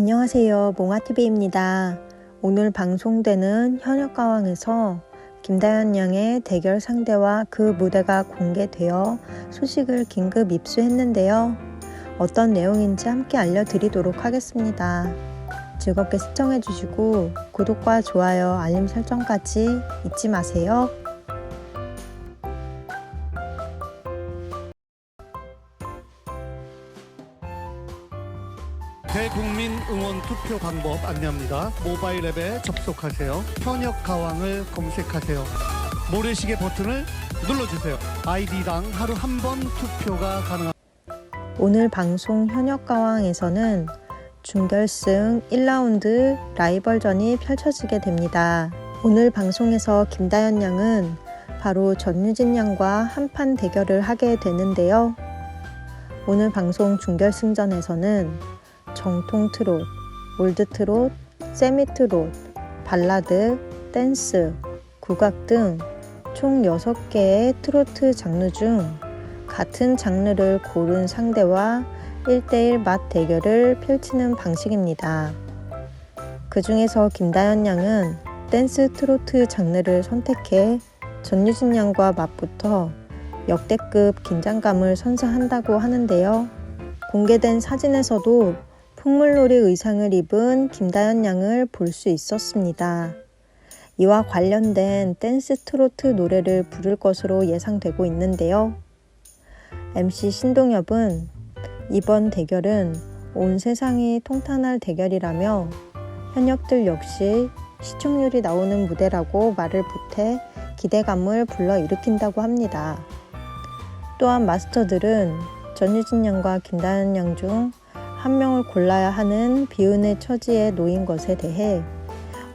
안녕하세요. 몽아TV입니다. 오늘 방송되는 현역가왕에서 김다현 양의 대결 상대와 그 무대가 공개되어 소식을 긴급 입수했는데요. 어떤 내용인지 함께 알려드리도록 하겠습니다. 즐겁게 시청해주시고 구독과 좋아요, 알림 설정까지 잊지 마세요. 대국민 응원 투표 방법 안내합니다. 모바일 앱에 접속하세요. 현역 가왕을 검색하세요. 모래시계 버튼을 눌러주세요. 아이디당 하루 한 번 투표가 가능합니다. 오늘 방송 현역 가왕에서는 준결승 1라운드 라이벌전이 펼쳐지게 됩니다. 오늘 방송에서 김다현 양은 바로 전유진 양과 한판 대결을 하게 되는데요. 오늘 방송 준결승전에서는 정통 트롯, 올드 트롯, 세미 트롯, 발라드, 댄스, 국악 등 총 6개의 트로트 장르 중 같은 장르를 고른 상대와 1대1 맛 대결을 펼치는 방식입니다. 그 중에서 김다현 양은 댄스 트로트 장르를 선택해 전유진 양과 맞붙어 역대급 긴장감을 선사한다고 하는데요. 공개된 사진에서도 풍물놀이 의상을 입은 김다현 양을 볼 수 있었습니다. 이와 관련된 댄스 트로트 노래를 부를 것으로 예상되고 있는데요. MC 신동엽은 이번 대결은 온 세상이 통탄할 대결이라며 현역들 역시 시청률이 나오는 무대라고 말을 보태 기대감을 불러일으킨다고 합니다. 또한 마스터들은 전유진 양과 김다현 양 중 한 명을 골라야 하는 비운의 처지에 놓인 것에 대해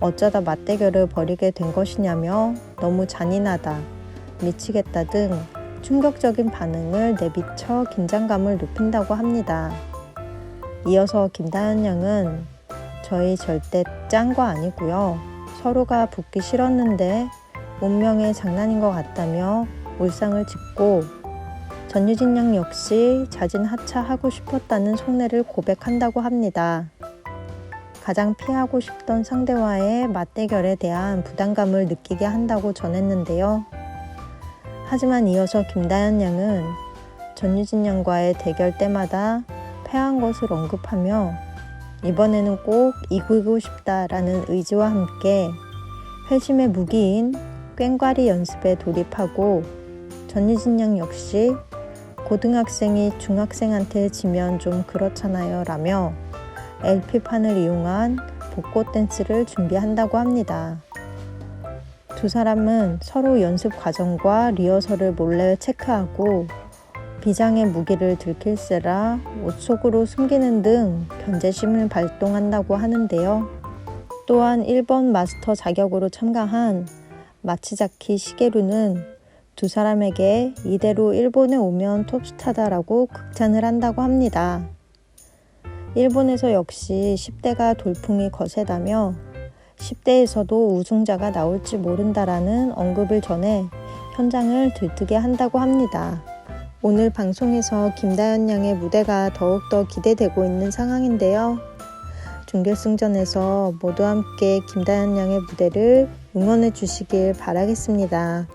어쩌다 맞대결을 벌이게 된 것이냐며 너무 잔인하다, 미치겠다 등 충격적인 반응을 내비쳐 긴장감을 높인다고 합니다. 이어서 김다현 양은 저희 절대 짠 거 아니고요. 서로가 붙기 싫었는데 운명의 장난인 것 같다며 울상을 짓고 전유진 양 역시 자진 하차하고 싶었다는 속내를 고백한다고 합니다. 가장 피하고 싶던 상대와의 맞대결에 대한 부담감을 느끼게 한다고 전했는데요. 하지만 이어서 김다현 양은 전유진 양과의 대결 때마다 패한 것을 언급하며 이번에는 꼭 이기고 싶다라는 의지와 함께 회심의 무기인 꽹과리 연습에 돌입하고 전유진 양 역시 고등학생이 중학생한테 지면 좀 그렇잖아요 라며 LP판을 이용한 복고 댄스를 준비한다고 합니다. 두 사람은 서로 연습 과정과 리허설을 몰래 체크하고 비장의 무기를 들킬세라 옷 속으로 숨기는 등 견제심을 발동한다고 하는데요. 또한 1번 마스터 자격으로 참가한 마치자키 시게루는 두 사람에게 이대로 일본에 오면 톱스타다라고 극찬을 한다고 합니다. 일본에서 역시 10대가 돌풍이 거세다며 10대에서도 우승자가 나올지 모른다라는 언급을 전해 현장을 들뜨게 한다고 합니다. 오늘 방송에서 김다현 양의 무대가 더욱더 기대되고 있는 상황인데요. 준결승전에서 모두 함께 김다현 양의 무대를 응원해 주시길 바라겠습니다.